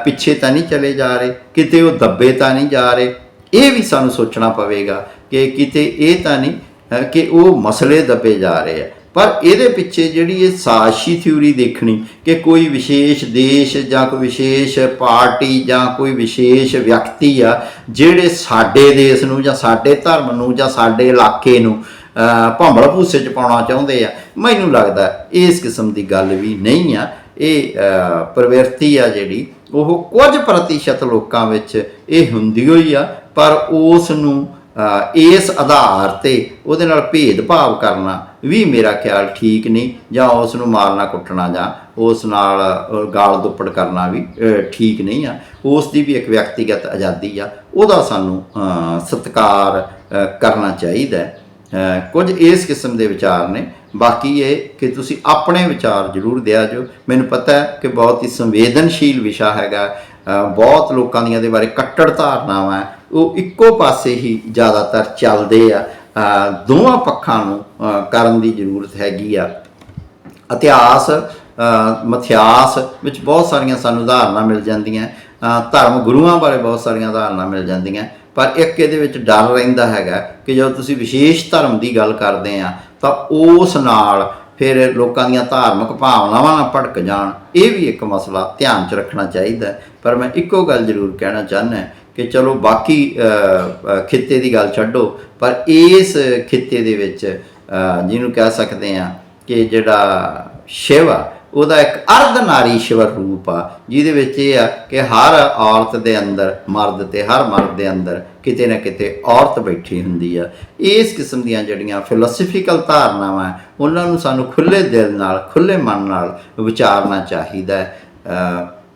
ਪਿੱਛੇ ਤਾਂ ਨਹੀਂ ਚਲੇ ਜਾ ਰਹੇ, ਕਿਤੇ ਉਹ ਦੱਬੇ ਤਾਂ ਨਹੀਂ ਜਾ ਰਹੇ। ਇਹ ਵੀ ਸਾਨੂੰ ਸੋਚਣਾ ਪਵੇਗਾ ਕਿ ਕਿਤੇ ਇਹ ਤਾਂ ਨਹੀਂ ਕਿ ਉਹ ਮਸਲੇ ਦੱਬੇ ਜਾ ਰਹੇ ਆ। ਪਰ ਇਹਦੇ ਪਿੱਛੇ ਜਿਹੜੀ ਇਹ ਸਾਜ਼ਿਸ਼ੀ ਥਿਊਰੀ ਦੇਖਣੀ ਕਿ ਕੋਈ ਵਿਸ਼ੇਸ਼ ਦੇਸ਼ ਜਾਂ ਕੋਈ ਵਿਸ਼ੇਸ਼ ਪਾਰਟੀ ਜਾਂ ਕੋਈ ਵਿਸ਼ੇਸ਼ ਵਿਅਕਤੀ ਆ ਜਿਹੜੇ ਸਾਡੇ ਦੇਸ਼ ਨੂੰ ਜਾਂ ਸਾਡੇ ਧਰਮ ਨੂੰ ਜਾਂ ਸਾਡੇ ਇਲਾਕੇ ਨੂੰ ਅ, ਭੰਬਲ ਭੂਸੇ ਚ ਪਾਉਣਾ ਚਾਹੁੰਦੇ ਆ ਮੈਨੂੰ ਲੱਗਦਾ ਇਸ ਕਿਸਮ ਦੀ ਗੱਲ ਵੀ ਨਹੀਂ ਆ। ਇਹ ਪ੍ਰਵਿਰਤੀ ਆ ਜਿਹੜੀ ਉਹ ਕੁਝ ਪ੍ਰਤੀਸ਼ਤ ਲੋਕਾਂ ਵਿੱਚ ਇਹ ਹੁੰਦੀ ਹੋਈ ਆ ਪਰ ਉਸ ਨੂੰ ਇਸ ਆਧਾਰ ਤੇ ਉਹਦੇ ਨਾਲ ਭੇਦਭਾਵ ਕਰਨਾ ਵੀ ਮੇਰਾ ਖਿਆਲ ਠੀਕ ਨਹੀਂ ਜਾਂ ਉਸ ਨੂੰ ਮਾਰਨਾ ਕੁੱਟਣਾ ਜਾਂ ਉਸ ਨਾਲ ਗਾਲ ਦੁੱਪੜ ਕਰਨਾ ਵੀ ਠੀਕ ਨਹੀਂ ਆ। ਉਸ ਦੀ ਵੀ ਇੱਕ ਵਿਅਕਤੀਗਤ ਆਜ਼ਾਦੀ ਆ। ਉਹਦਾ ਸਾਨੂੰ ਸਤਿਕਾਰ ਕਰਨਾ ਚਾਹੀਦਾ ਕੁਝ ਇਸ ਕਿਸਮ ਦੇ ਵਿਚਾਰ ਨੇ। ਬਾਕੀ ਇਹ ਕਿ ਤੁਸੀਂ ਆਪਣੇ ਵਿਚਾਰ ਜ਼ਰੂਰ ਦਿਆ ਜੋ। ਮੈਨੂੰ ਪਤਾ ਹੈ ਕਿ ਬਹੁਤ ਹੀ ਸੰਵੇਦਨਸ਼ੀਲ ਵਿਸ਼ਾ ਹੈਗਾ। ਬਹੁਤ ਲੋਕਾਂ ਦੀਆਂ ਦੇ ਬਾਰੇ ਕੱਟੜ ਧਾਰਨਾਵਾਂ ਉਹ ਇੱਕੋ ਪਾਸੇ ਹੀ ਜ਼ਿਆਦਾਤਰ ਚੱਲਦੇ ਆ। ਦੋਵਾਂ ਪੱਖਾਂ ਨੂੰ ਕਰਨ ਦੀ ਜ਼ਰੂਰਤ ਹੈਗੀ ਆ। ਇਤਿਹਾਸ ਮਥਿਆਸ ਵਿੱਚ ਬਹੁਤ ਸਾਰੀਆਂ ਸਾਨੂੰ ਉਦਾਹਰਨਾਂ ਮਿਲ ਜਾਂਦੀਆਂ। ਧਰਮ ਗੁਰੂਆਂ ਬਾਰੇ ਬਹੁਤ ਸਾਰੀਆਂ ਉਦਾਹਰਨਾਂ ਮਿਲ ਜਾਂਦੀਆਂ। ਪਰ ਇੱਕ ਇਹਦੇ ਵਿੱਚ ਡਰ ਰਹਿੰਦਾ ਹੈਗਾ ਕਿ ਜਦੋਂ ਤੁਸੀਂ ਵਿਸ਼ੇਸ਼ ਧਰਮ ਦੀ ਗੱਲ ਕਰਦੇ ਆ, ਤਾਂ ਉਸ ਨਾਲ ਫਿਰ ਲੋਕਾਂ ਦੀਆਂ ਧਾਰਮਿਕ ਭਾਵਨਾਵਾਂ ਨਾਲ ਭੜਕ ਜਾਣ, ਇਹ ਵੀ ਇੱਕ ਮਸਲਾ ਧਿਆਨ 'ਚ ਰੱਖਣਾ ਚਾਹੀਦਾ ਪਰ ਮੈਂ ਇੱਕੋ ਗੱਲ ਜ਼ਰੂਰ ਕਹਿਣਾ ਚਾਹੁੰਦਾ ਕਿ ਚਲੋ ਬਾਕੀ ਖਿੱਤੇ ਦੀ ਗੱਲ ਛੱਡੋ, ਪਰ ਇਸ ਖਿੱਤੇ ਦੇ ਵਿੱਚ ਜਿਹਨੂੰ ਕਹਿ ਸਕਦੇ ਆ ਕਿ ਜਿਹੜਾ ਸ਼ਿਵ ਆ ਉਹਦਾ ਇੱਕ ਅਰਧ ਨਾਰੀਸ਼ਵਰ ਰੂਪ ਆ, ਜਿਹਦੇ ਵਿੱਚ ਇਹ ਆ ਕਿ ਹਰ ਔਰਤ ਦੇ ਅੰਦਰ, ਮਰਦ ਤੇ ਹਰ ਮਰਦ ਦੇ ਅੰਦਰ ਕਿਤੇ ਨਾ ਕਿਤੇ ਔਰਤ ਬੈਠੀ ਹੁੰਦੀ ਆ। ਇਸ ਕਿਸਮ ਦੀਆਂ ਜਿਹੜੀਆਂ ਫਿਲਾਸਫੀਕਲ ਧਾਰਨਾਵਾਂ ਉਹਨਾਂ ਨੂੰ ਸਾਨੂੰ ਖੁੱਲੇ ਦਿਲ ਨਾਲ ਖੁੱਲੇ ਮਨ ਨਾਲ ਵਿਚਾਰਨਾ ਚਾਹੀਦਾ ਹੈ।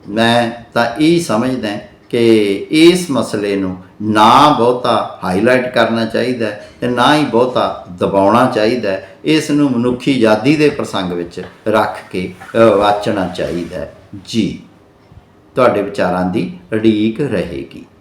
ਮੈਂ ਤਾਂ ਇਹ ਸਮਝਦਾ ਕਿ ਇਸ ਮਸਲੇ ਨੂੰ ਨਾ ਬਹੁਤਾ ਹਾਈਲਾਈਟ ਕਰਨਾ ਚਾਹੀਦਾ ਹੈ ਤੇ ਨਾ ਹੀ ਬਹੁਤਾ ਦਬਾਉਣਾ ਚਾਹੀਦਾ ਇਸ ਨੂੰ ਮਨੁੱਖੀ ਆਜ਼ਾਦੀ ਦੇ ਪ੍ਰਸੰਗ ਵਿੱਚ ਰੱਖ ਕੇ ਵਾਚਣਾ ਚਾਹੀਦਾ ਜੀ, ਤੁਹਾਡੇ ਵਿਚਾਰਾਂ ਦੀ ਉਡੀਕ ਰਹੇਗੀ।